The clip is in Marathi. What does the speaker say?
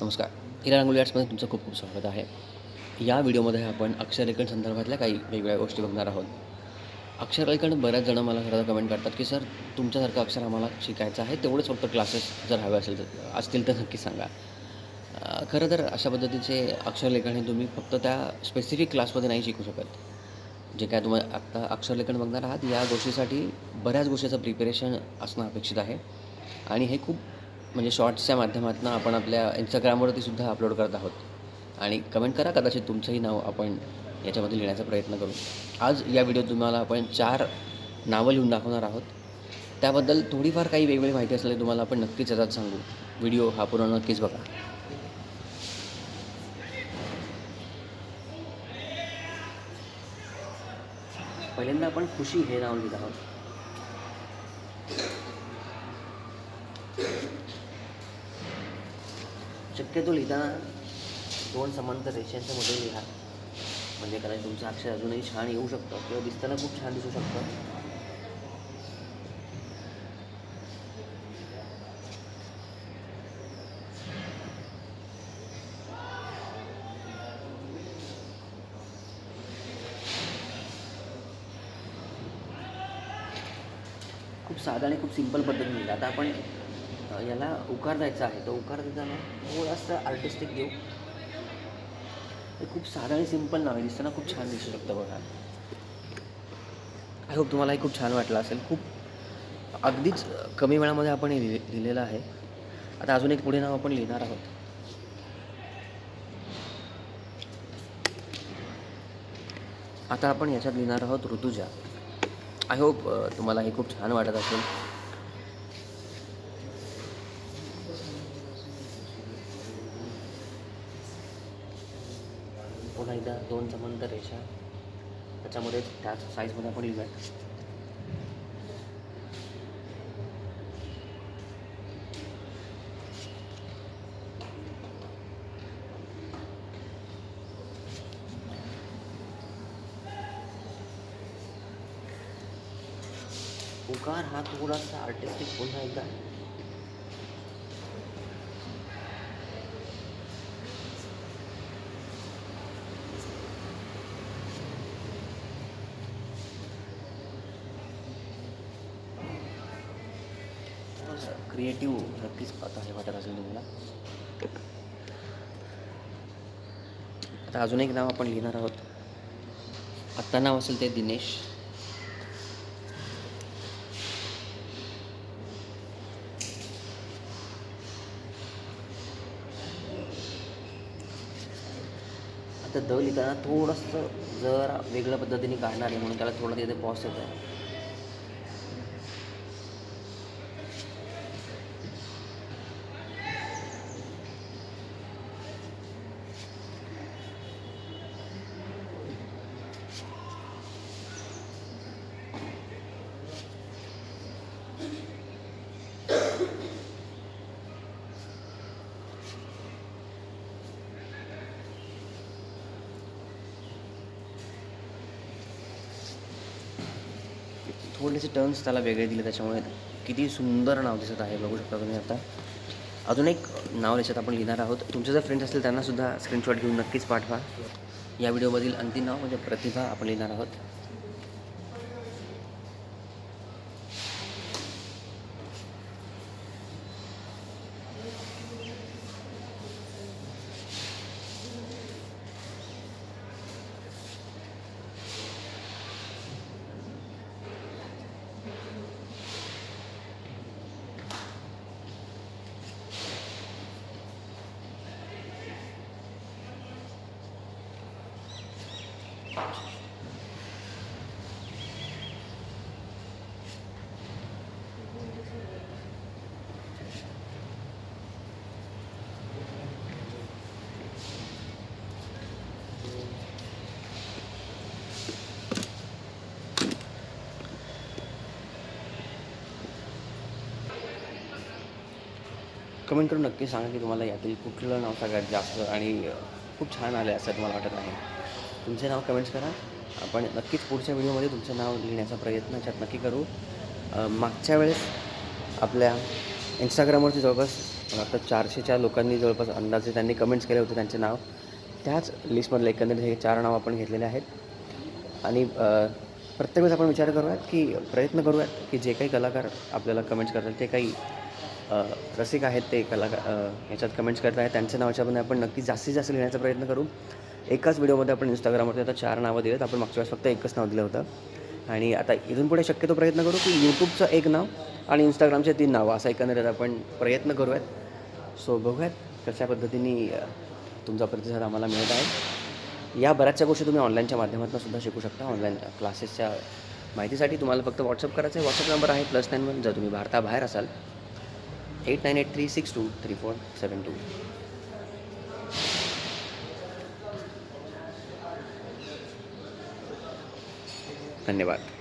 नमस्कार. इरा रांगोळी आर्ट्समध्ये तुमचं खूप खूप स्वागत आहे. या व्हिडिओमध्ये आपण अक्षरलेखन संदर्भातल्या काही वेगवेगळ्या गोष्टी बघणार आहोत. अक्षरलेखन बऱ्याच जणं मला खरं कमेंट करतात की सर तुमच्यासारखं अक्षर आम्हाला शिकायचं आहे तेवढंच फक्त क्लासेस जर हवे असेल तर असतील तर नक्की सांगा. खरं तर अशा पद्धतीचे अक्षरलेखन हे तुम्ही फक्त त्या स्पेसिफिक क्लासमध्ये नाही शिकू शकत. जे काय तुम्ही आत्ता अक्षरलेखन बघणार आहात या गोष्टीसाठी बऱ्याच गोष्टीचं प्रिपरेशन असणं अपेक्षित आहे. आणि हे खूप म्हणजे शॉर्ट्सच्या माध्यमातून आपण आपल्या इंस्टाग्रामवरती सुद्धा अपलोड करत आहोत. आणि कमेंट करा कदाचित तुमचंही नाव आपण याच्यामध्ये लिहिण्याचा प्रयत्न करू. आज या व्हिडिओत तुम्हाला आपण चार नावं लिहून दाखवणार आहोत. त्याबद्दल थोडीफार काही वेगवेगळी माहिती असलेली तुम्हाला आपण नक्कीच याच्यात सांगू. व्हिडिओ हा पूर्ण नक्कीच बघा. पहिल्यांदा आपण खुशी हे नाव लिहित आहोत. शक्यतो लिहिताना दोन समांतर रेषांच्या मध्ये लिहा. म्हणजे कदाचित तुमचं अक्षर अजूनही छान येऊ शकतं किंवा दिसताना खूप छान दिसू शकतं. खूप साधा आणि खूप सिंपल पद्धतीने लिहिलं. आता आपण याला उकार द्यायचा आहे. तो उकार देताना थोडासा आर्टिस्टिक देऊ. हे खूप साधं आणि सिंपल नाव आहे. दिसताना खूप छान दिसू शकतं बघा. आय होप तुम्हालाही खूप छान वाटलं असेल. खूप अगदीच कमी वेळामध्ये आपण हे लिहि लिहिलेलं आहे. आता अजून एक पुढे नाव आपण लिहिणार आहोत. आता आपण याच्यात लिहिणार आहोत ऋतुजा. आय होप तुम्हाला हे खूप छान वाटत असेल. पुन्हा एकदा दोन समांतर रेषा. त्याच्यामध्ये त्याच साईजमध्ये आपण लिहिूयात उकार हा थोडासा आर्टिस्टिक पुन्हा एकदा क्रिएटिव्ह नक्कीच आता हे वाटत असेल तुम्हाला. आता अजून एक नाव आपण लिहिणार आहोत. आत्ता नाव असेल ते दिनेश. आता द लिहिताना थोडंसं जरा वेगळ्या पद्धतीने काढणार आहे म्हणून त्याला थोडं तिथे पॉस येत आहे बोलण्याचे टर्न्स त्याला वेगळे दिले त्याच्यामुळे किती सुंदर नाव दिसत आहे बघू शकता तुम्ही आता. अजून एक नाव याच्यात आपण लिहिणार आहोत. तुमचे जर फ्रेंड्स असतील त्यांनासुद्धा स्क्रीनशॉट घेऊन नक्कीच पाठवा. या व्हिडिओमधील अंतिम नाव म्हणजे प्रतिभा आपण लिहिणार आहोत. कमेंट करून नक्की सांगा की तुम्हाला यातील कुठलं नाव सगळ्यात जास्त आणि खूप छान आलं असं तुम्हाला वाटत आहे. तुमचे नाव कमेंट्स करा. आपण नक्कीच पुढच्या व्हिडिओमध्ये तुमचं नाव लिहिण्याचा प्रयत्न याच्यात नक्की करू. मागच्या वेळेस आपल्या इंस्टाग्रामवरती जवळपास आता चारशेच्या लोकांनी जवळपास अंदाजे त्यांनी कमेंट्स केले होते त्यांचे नाव. त्याच लिस्टमधले एकंदरीत हे चार नाव आपण घेतलेले आहेत. आणि प्रत्येक वेळेस आपण विचार करूयात की प्रयत्न करूयात की जे काही कलाकार आपल्याला कमेंट्स करतात ते काही रसिक आहेत ते कलाकार ह्याच्यात कमेंट्स करत आहेत त्यांच्या नावाच्या आपण नक्की जास्तीत जास्त लिहिण्याचा प्रयत्न करू. एकाच व्हिडिओमध्ये आपण इंस्टाग्रामवरती आता चार नावं दिलेत. आपण मागच्या वेळेस फक्त एकच नाव दिलं होतं. आणि आता इथून पुढे शक्यतो प्रयत्न करू की यूट्यूबचं एक नाव आणि इंस्टाग्रामचे तीन नावं. असा एकंदरीत आपण प्रयत्न करूयात. सो बघूयात कशा पद्धतीने तुमचा प्रतिसाद आम्हाला मिळत आहे. या बऱ्याचशा गोष्टी तुम्ही ऑनलाईनच्या माध्यमातून सुद्धा शिकू शकता. ऑनलाईन क्लासेसच्या माहितीसाठी तुम्हाला फक्त व्हॉट्सअप करायचं आहे व्हॉट्सअप नंबर आहे प्लस नाईन वन जर तुम्ही भारताबाहेर असाल eight nine eight three six two three four seven two धन्यवाद.